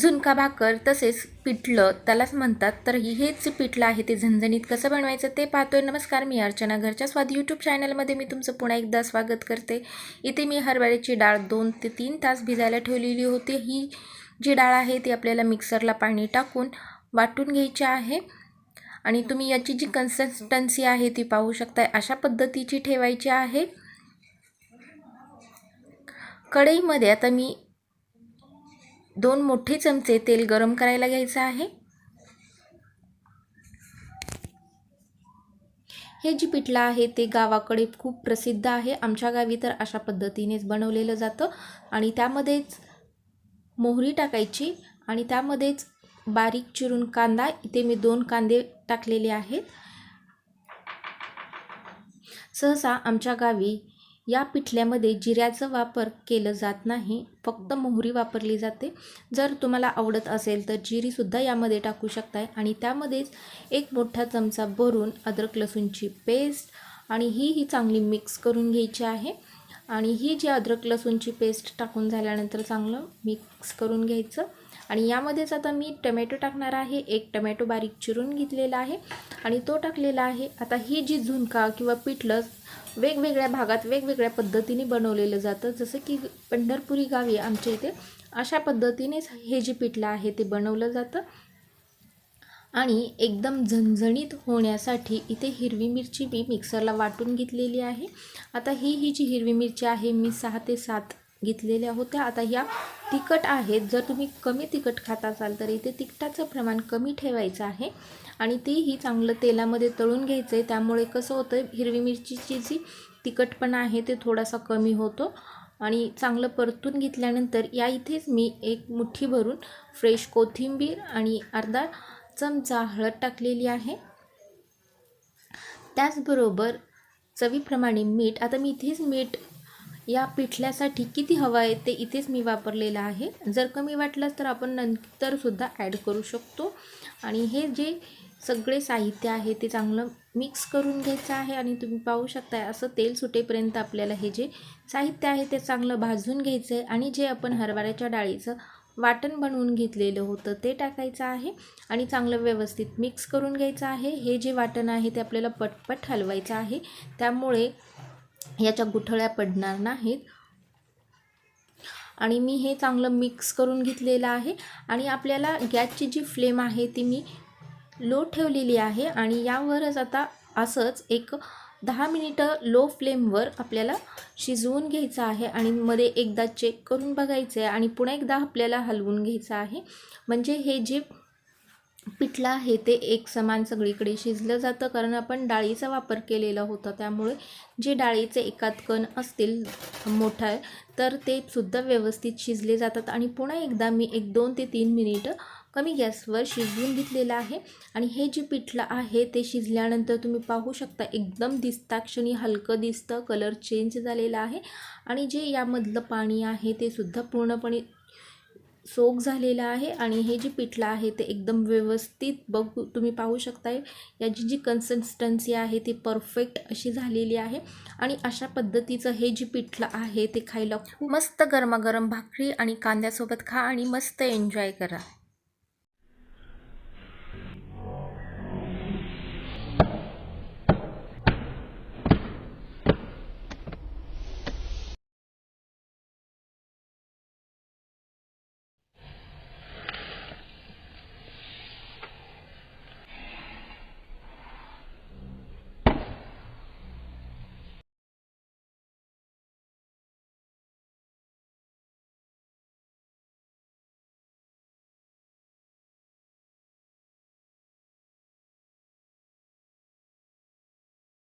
झुणका भाकर तसेच पिठलं त्यालाच म्हणतात. तर ही- हेच जे पिठलं आहे ते झणझणीत कसं बनवायचं ते पाहतोय. नमस्कार मी अर्चना घरच्या स्वाद यूट्यूब चॅनलमध्ये मी तुमचं पुन्हा एकदा स्वागत करते. इथे मी हरभऱ्याची डाळ दोन ते तीन तास भिजायला ठेवलेली होती. ही जी डाळ आहे ती आपल्याला मिक्सरला पाणी टाकून वाटून घ्यायची आहे. आणि तुम्ही याची जी कन्सिस्टन्सी आहे ती पाहू शकताय. अशा पद्धतीची ठेवायची आहे. कढईमध्ये आता मी दोन मोठे चमचे तेल गरम करायला घ्यायचं आहे. हे जी पिठलं आहे ते गावाकडे खूप प्रसिद्ध आहे. आमच्या गावी तर अशा पद्धतीनेच बनवलेलं जातं आणि त्यामध्येच मोहरी टाकायची आणि त्यामध्येच बारीक चिरून कांदा इथे मी दोन कांदे टाकलेले आहेत. सहसा आमच्या गावी या पिठल्यामध्ये जिऱ्याचा वापर केलं जात नाही फक्त मोहरी वापरली जाते. जर तुम्हाला आवडत असेल तर जिरीसुद्धा यामध्ये टाकू शकताय आणि त्यामध्येच एक मोठा चमचा भरून अद्रक लसूणची पेस्ट आणि ही ही चांगली मिक्स करून घ्यायची आहे. आणि ही जी अद्रक लसूणची पेस्ट टाकून झाल्यानंतर चांगलं मिक्स करून घ्यायचं. आणि यामध्येच आता मी टमॅटो टाकणार आहे. एक टमॅटो बारीक चिरून घेतलेला आहे आणि तो टाकलेला आहे. आता ही जी झुणका किंवा पिठलं वेगवेगळ्या भागात वेगवेगळ्या पद्धतीने बनवलेलं जातं. जसं की पंढरपुरी गावी आमच्या इथे अशा पद्धतीनेच हे जे पिठलं आहे ते बनवलं जातं. आणि एकदम झणझणीत होण्यासाठी इथे हिरवी मिरची मी मिक्सरला वाटून घेतलेली आहे. आता ही ही जी हिरवी मिरची आहे मी सहा ते सात घेतलेल्या होत्या. आता ह्या तिखट आहेत. जर तुम्ही कमी तिखट खात असाल तर इथे तिखटाचं प्रमाण कमी ठेवायचं आहे. आणि तेही चांगलं तेलामध्ये तळून घ्यायचं आहे त्यामुळे कसं होतं हिरवी मिरचीची जी तिखटपणा आहे ते थोडासा कमी होतो. आणि चांगलं परतून घेतल्यानंतर या इथेच मी एक मुठ्ठी भरून फ्रेश कोथिंबीर आणि अर्धा चमचा हळद टाकलेली आहे. त्याचबरोबर चवीप्रमाणे मीठ. आता मी इथेच मीठ या पिठल्यासाठी किती हवं आहे ते इथेच मी वापरलेलं आहे. जर कमी वाटलंच तर आपण नंतरसुद्धा ॲड करू शकतो. आणि हे जे सगळे साहित्य आहे ते चांगलं मिक्स करून घ्यायचं आहे आणि तुम्ही पाहू शकता असं तेल सुटेपर्यंत आपल्याला हे जे साहित्य आहे ते चांगलं भाजून घ्यायचं आहे आणि जे आपण हरभऱ्याच्या डाळीचं वाटण बनवून घेतलेलं होतं ते टाकायचं आहे. आणि चांगलं व्यवस्थित मिक्स करून घ्यायचं आहे. हे जे वाटण आहे ते आपल्याला पटपट हलवायचं आहे. त्यामुळे याच्या गुठळ्या पडणार नाहीत. आणि मी हे चांगलं मिक्स करून घेतलेलं आहे. आणि आपल्याला गॅसची जी फ्लेम आहे ती मी लो ठेवलेली आहे. आणि यावरच आता असंच एक दहा मिनिटं लो फ्लेमवर आपल्याला शिजवून घ्यायचं आहे. आणि मध्ये एकदा चेक करून बघायचं आहे आणि पुन्हा एकदा आपल्याला हलवून घ्यायचं आहे. म्हणजे हे जे पिठलं आहे ते एक समान सगळीकडे शिजलं जातं कारण आपण डाळीचा वापर केलेला होता. त्यामुळे जे डाळीचे एकात कण असतील मोठा आहे तर ते सुद्धा व्यवस्थित शिजले जातात आणि पुन्हा एकदा मी एक दोन ते तीन मिनिटं कमी गॅसवर शिजवून घेतलेलं आहे. आणि हे जे पिठलं आहे ते शिजल्यानंतर तुम्ही पाहू शकता एकदम दिसताक्षणी हलकं दिसतं कलर चेंज झालेला आहे. आणि जे यामधलं पाणी आहे ते सुद्धा पूर्णपणे सोक झालेला आहे आणि हे जे पिठलं आहे ते एकदम व्यवस्थित बघू तुम्ही पाहू शकताय. याची जी कन्सिस्टन्सी आहे ती परफेक्ट अशी झालेली आहे. आणि अशा पद्धतीचं हे जे पिठलं आहे ते खायला खूप मस्त गरमागरम भाकरी आणि कांद्यासोबत खा आणि मस्त एन्जॉय करा.